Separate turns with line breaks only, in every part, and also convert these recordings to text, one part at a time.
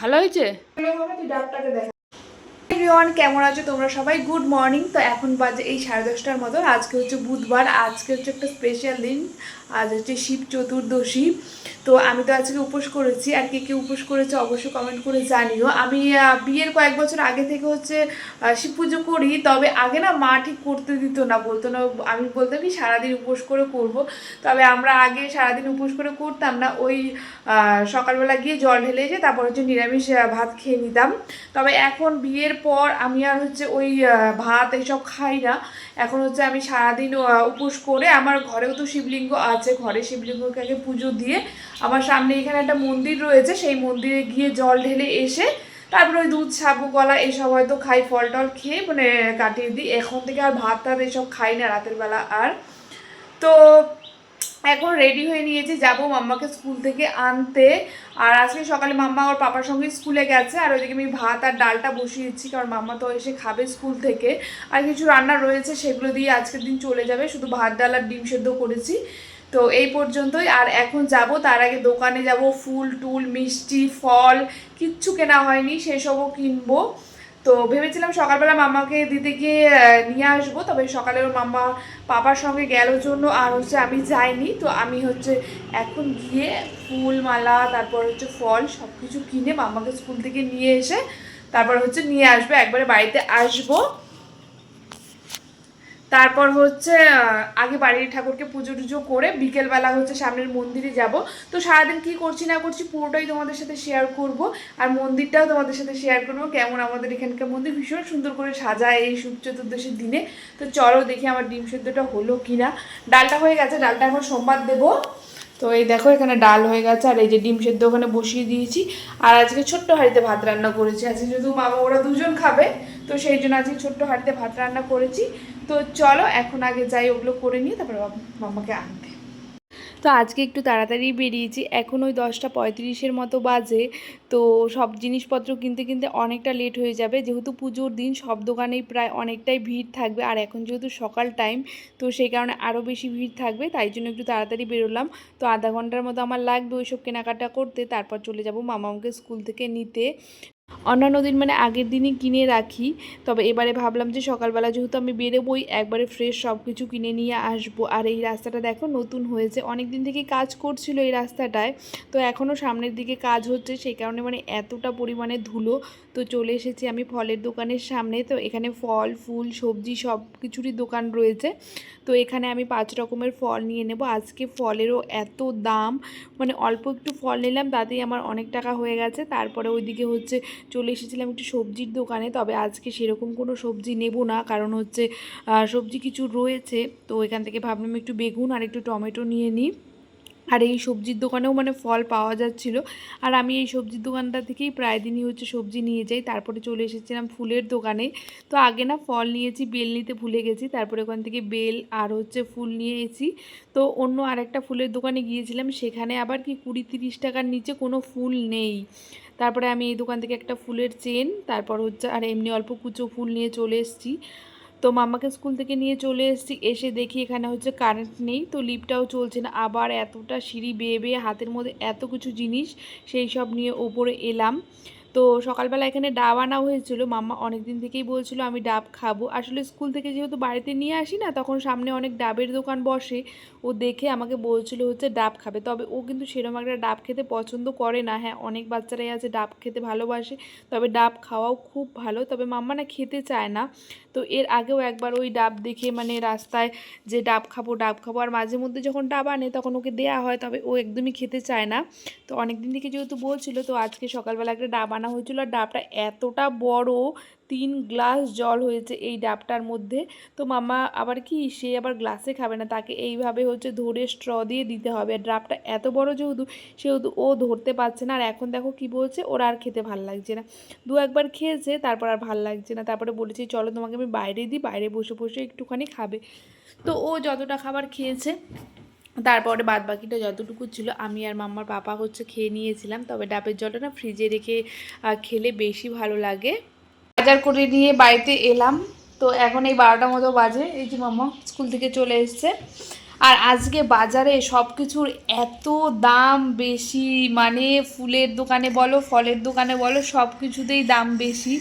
ভালো হয়েছে?
এভরিওয়ান, কেমন আছো তোমরা সবাই? গুড মর্নিং তো এখন বাজে এই সাড়ে দশটার মতো আজকে হচ্ছে বুধবার, আজকে হচ্ছে একটা স্পেশাল দিন। আজ হচ্ছে শিব চতুর্দশী। তো আমি তো আজকে উপোস করেছি। আর কে কে উপোস করেছে অবশ্যই কমেন্ট করে জানিও। আমি বিয়ের কয়েক বছর আগে থেকে হচ্ছে শিব পুজো করি। তবে আগে না মা ঠিক করতে দিত না, বলতো না, আমি বলতাম কি, সারাদিন উপোস করে করব। তবে আমরা আগে সারাদিন উপোস করে করতাম না। ওই সকালবেলা গিয়ে জল ঢেলে এসে তারপর হচ্ছে নিরামিষ ভাত খেয়ে নিতাম। তবে এখন বিয়ের পর আমি আর হচ্ছে ওই ভাত এইসব খাই না। এখন হচ্ছে আমি সারাদিন উপোস করে আমার ঘরেও তো শিবলিঙ্গ আছে। ঘরে শিবলিঙ্গকে আগে পুজো দিয়ে আমার সামনে এখানে একটা মন্দির রয়েছে। সেই মন্দিরে গিয়ে জল ঢেলে এসে তারপরে ওই দুধ, সাবু, কলা এসব হয়তো খাই, ফল টল খেয়ে মানে কাটিয়ে দিই। এখন থেকে আর ভাত, টাত এসব খাই না রাতের বেলা আর। তো এখন রেডি হয়ে নিয়েছি, যাব মাম্মাকে স্কুল থেকে আনতে। আর আজকে সকালে মাম্মা ওর পাপার সঙ্গে স্কুলে গেছে, আর ওইদিকে আমি ভাত আর ডালটা বসিয়েছি কারণ মাম্মা তো এসে খাবে স্কুল থেকে। আর কিছু রান্না রয়েছে, সেগুলো দিয়ে আজকের দিন চলে যাবে, শুধু ভাত, ডাল আর ডিম সেদ্ধ করেছি। তো এই পর্যন্তই, আর এখন যাব, তার আগে দোকানে যাব, ফুল, টুল, মিষ্টি, ফল, কিচ্ছু কেনা হয়নি, সেসবও কিনবো। তো ভেবেছিলাম সকালবেলা মামাকে দিতে গিয়ে নিয়ে আসব, তবে সকালে ওর মাম্মা পাপার সঙ্গে গেল জন্য, আর হচ্ছে আমি যাইনি। তো আমি হচ্ছে এখন গিয়ে ফুল মালা, তারপর হচ্ছে ফল সব কিছু কিনে মাম্মাকে স্কুল থেকে নিয়ে এসে, তারপর হচ্ছে নিয়ে আসব, একবারে বাড়িতে আসব। তারপর হচ্ছে আগে বাড়ির ঠাকুরকে পুজো টুজো করে বিকেলবেলা হচ্ছে সামনের মন্দিরে যাব। তো সারাদিন কি করছি না করছি পুরোটাই তোমাদের সাথে শেয়ার করব আর মন্দিরটাও তোমাদের সাথে শেয়ার করব। কেমন আমাদের এখানকার মন্দির? ভীষণ সুন্দর করে সাজায় এই শুভ চতুর্দশীর দিনে। তো চলো দেখি আমার ডিম সেদ্ধটা হলো কিনা। ডালটা হয়ে গেছে, ডালটা এখন সোমবার দেবো। তো এই দেখো এখানে ডাল হয়ে গেছে আর এই যে ডিম সেদ্ধ ওখানে বসিয়ে দিয়েছি। আর আজকে ছোট্ট হাঁড়িতে ভাত রান্না করেছি। আজকে শুধু মামা ওরা দুজন খাবে। তো সেই জন্য আজকে ছোট্ট হাঁড়িতে ভাত রান্না করেছি। তো চলো, এখন আগে যাই, ওগুলো করে নিয়ে তারপরে মামাকে আনতে। তো আজকে একটু তাড়াতাড়ি বেরিয়েছি। এখন ওই দশটা পঁয়ত্রিশের মতো বাজে। তো সব জিনিসপত্র কিনতে কিনতে অনেকটা লেট হয়ে যাবে। যেহেতু পুজোর দিন সব দোকানেই প্রায় অনেকটাই ভিড় থাকবে। আর এখন যেহেতু সকাল টাইম তো সেই কারণে আরও বেশি ভিড় থাকবে। তাই জন্য একটু তাড়াতাড়ি বেরোলাম। তো আধা ঘণ্টার মতো আমার লাগবে ওইসব কেনাকাটা করতে। তারপর চলে যাব মামাকে স্কুল থেকে নিতে। অন্যান্য দিন মানে আগের দিনই কিনে রাখি। তবে এবারে ভাবলাম যে সকালবেলা যেহেতু আমি বেরোবই, একবারে ফ্রেশ সব কিছু কিনে নিয়ে আসব। আর এই রাস্তাটা দেখো নতুন হয়েছে। অনেক দিন থেকে কাজ করছিল এই রাস্তাটায়। তো এখনও সামনের দিকে কাজ হচ্ছে, সেই কারণে মানে এতটা পরিমাণে ধুলো। তো চলে এসেছি আমি ফলের দোকানের সামনে। তো এখানে ফল, ফুল, সবজি সব কিছুরই দোকান রয়েছে। তো এখানে আমি পাঁচ রকমের ফল নিয়ে নেব। আজকে ফলেরও এত দাম। মানে অল্প একটু ফল নিলাম, তাতেই আমার অনেক টাকা হয়ে গেছে। তারপরে ওইদিকে হচ্ছে চলে এসেছিলাম একটু সবজির দোকানে, তবে আজকে সেরকম কোনো সবজি নেব না, কারণ হচ্ছে সবজি কিছু রয়েছে। তো এখান থেকে ভাবলাম একটু বেগুন আর একটু টমেটো নিয়ে নিই। আর এই সবজির দোকানেও মানে ফল পাওয়া যাচ্ছিল। আর আমি এই সবজির দোকানটা থেকেই প্রায় দিনই হচ্ছে সবজি নিয়ে যাই। তারপরে চলে এসেছিলাম ফুলের দোকানে। তো আগে না ফল নিয়েছি, বেল নিতে ভুলে গেছি। তারপরে ওখান থেকে বেল আর হচ্ছে ফুল নিয়ে এসেছি তো অন্য আরেকটা ফুলের দোকানে গিয়েছিলাম, সেখানে আবার কি কুড়ি তিরিশ টাকার নিচে কোনো ফুল নেই। তারপরে আমি এই দোকান থেকে একটা ফুলের চেন, তারপর হচ্ছে আর এমনি অল্প কুচো ফুল নিয়ে চলে এসেছি। তো মামাকে স্কুল থেকে নিয়ে চলে এসেছি, এসে দেখি এখানে হচ্ছে কারেন্ট নেই, তো লিফটটাও চলছে না। আবার এতটা সিঁড়ি বেয়ে বেয়ে হাতের মধ্যে এত কিছু জিনিস, সেই সব নিয়ে ওপরে এলাম। তো সকালবেলা এখানে ডাব আনা হয়েছিল। মাম্মা অনেক দিন থেকেই বলছিল, আমি ডাব খাব। আসলে স্কুল থেকে যেহেতু বাড়িতে নিয়ে আসি না, তখন সামনে অনেক ডাবের দোকান বসে। ও দেখে আমাকে বলছিল হচ্ছে ডাব খাবে। তবে ও কিন্তু সেরকম একটা ডাব খেতে পছন্দ করে না। হ্যাঁ অনেক বাচ্চারাই আছে, ডাব খেতে ভালোবাসে। তবে ডাব খাওয়াও খুব ভালো। তবে মাম্মা না খেতে চায় না। তো এর আগেও একবার ওই ডাব দেখে মানে রাস্তায় যে ডাব খাব ডাব খাব, আর মাঝে মধ্যে যখন ডাব আনে তখন ওকে দেয়া হয়, তবে ও একদমই খেতে চায় না। তো অনেক দিন থেকে যেহেতু বলছিল, তো আজকে সকালবেলা একটা ডাব আনা হয়েছিল, আর ডাবটা এতটা বড় তিন গ্লাস জল হয়েছে এই ডাবটার মধ্যে। তো মামা আবার কি, সে আবার গ্লাসে খাবে না, তাকে এইভাবে হচ্ছে ধরে স্ট্র দিয়ে দিতে হবে। আর ডাবটা এত বড় যেহেতু, সেহেতু ও ধরতে পারছে না। আর এখন দেখো কি বলছে, ওর আর খেতে ভালো লাগছে না। দু একবার খেয়েছে, তারপর আর ভালো লাগছে না। তারপরে বলেছি, চলো তোমাকে আমি বাইরে দিই, বাইরে বসে বসে একটুখানি খাবে। তো ও যতটা খাবার খেয়েছে, তারপরে বাদ বাকিটা যতটুকু ছিল, আমি আর মাম্মার পাপা হচ্ছে খেয়ে নিয়েছিলাম। তবে ডাবের জলটা না ফ্রিজে রেখে খেলে বেশি ভালো লাগে। বাজার করে নিয়ে বাড়িতে এলাম। তো এখন এই বারোটার মতো বাজে। এই যে মামা স্কুল থেকে চলে এসছে। আর আজকে বাজারে সব কিছুর এত দাম বেশি। মানে ফুলের দোকানে বলো, ফলের দোকানে বলো সব কিছুতেই দাম বেশি।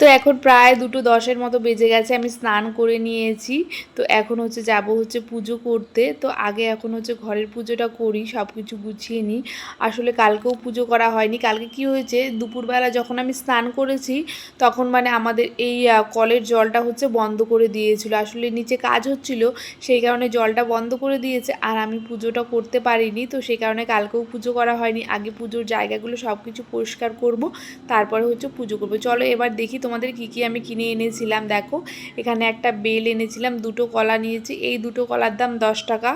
তো এখন প্রায় দুটো দশের মতো বেজে গেছে, আমি স্নান করে নিয়েছি। তো এখন হচ্ছে যাব হচ্ছে পুজো করতে। তো আগে এখন হচ্ছে ঘরের পুজোটা করি সব কিছু গুছিয়ে নিই। আসলে কালকেও পুজো করা হয়নি। কালকে কি হয়েছে, দুপুরবেলা যখন আমি স্নান করেছি, তখন মানে আমাদের এই কলের জলটা হচ্ছে বন্ধ করে দিয়েছিল। আসলে নিচে কাজ হচ্ছিল, সেই কারণে জলটা বন্ধ করে দিয়েছে। আর আমি পুজোটা করতে পারিনি, তো সেই কারণে কালকেও পুজো করা হয়নি। আগে পুজোর জায়গাগুলো সব কিছু পরিষ্কার করব, তারপরে হচ্ছে পুজো করব। চলো এবার দেখি তোমাদের কি কি আমি কিনে এনেছিলাম, দেখো। এখানে একটা বেল এনেছিলাম, দুটো কলা নিয়েছি। এই দুটো কলার দাম দশ টাকা।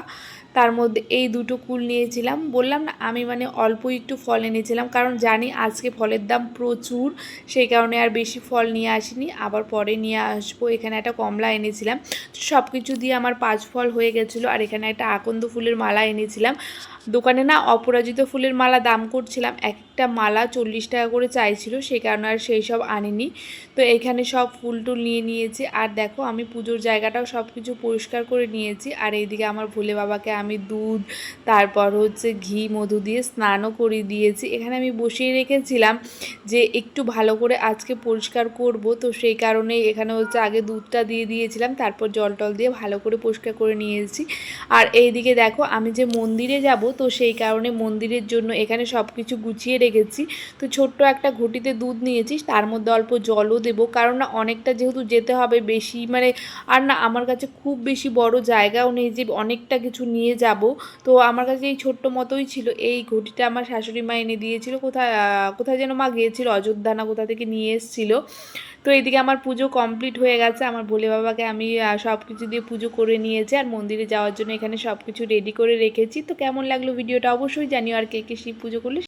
তার মধ্যে এই দুটো কুল নিয়েছিলাম। বললাম না, আমি মানে অল্প একটু ফল এনেছিলাম, কারণ জানি আজকে ফলের দাম প্রচুর। সেই কারণে আর বেশি ফল নিয়ে আসিনি। আবার পরে নিয়ে আসব। এখানে একটা কমলা এনেছিলাম। সব কিছু দিয়ে আমার পাঁচ ফল হয়ে গেছিল। আর এখানে একটা আকন্দ ফুলের মালা এনেছিলাম। দোকানে না অপরাজিত ফুলের মালা দাম করছিলাম। একটা মালা চল্লিশ টাকা করে চাইছিল সেই কারণে আর সেই সব আনিনি। তো এখানে সব ফুল টুল নিয়ে নিয়েছি। আর দেখো, আমি পুজোর জায়গাটাও সব কিছু পরিষ্কার করে নিয়েছি। আর এইদিকে আমার ভোলে বাবাকে আমি দুধ, তারপর হচ্ছে ঘি, মধু দিয়ে স্নানও করিয়ে দিয়েছি। এখানে আমি বসিয়ে রেখেছিলাম যে একটু ভালো করে আজকে পরিষ্কার করব। তো সেই কারণে এখানে হচ্ছে আগে দুধটা দিয়ে দিয়েছিলাম, তারপর জল টল দিয়ে ভালো করে পরিষ্কার করে নিয়েছি। আর এইদিকে দেখো, আমি যে মন্দিরে যাব তো সেই কারণে মন্দিরের জন্য এখানে সব কিছু গুছিয়ে রেখেছি। তো ছোট্ট একটা ঘটিতে দুধ নিয়েছি, তার মধ্যে অল্প জলও দেবো। কারণ না, অনেকটা যেহেতু যেতে হবে বেশি মানে আর না, আমার কাছে খুব বেশি বড় জায়গাও নেই যে অনেকটা কিছু নিয়ে যাব। তো আমার কাছে এই ছোট্ট মতোই ছিল। এই ঘটিটা আমার শাশুড়ি মা এনে দিয়েছিল। কোথায় কোথায় যেন মা গিয়েছিল, অযোধ্যা না কোথা থেকে নিয়ে এসেছিল। তো এইদিকে আমার পুজো কমপ্লিট হয়ে গেছে। আমার ভোলে বাবাকে আমি সব কিছু দিয়ে পুজো করে নিয়েছি। আর মন্দিরে যাওয়ার জন্য এখানে সব কিছু রেডি করে রেখেছি। তো কেমন লাগল ভিডিওটা অবশ্যই জানিও আর কে কে শিব পুজো করলে।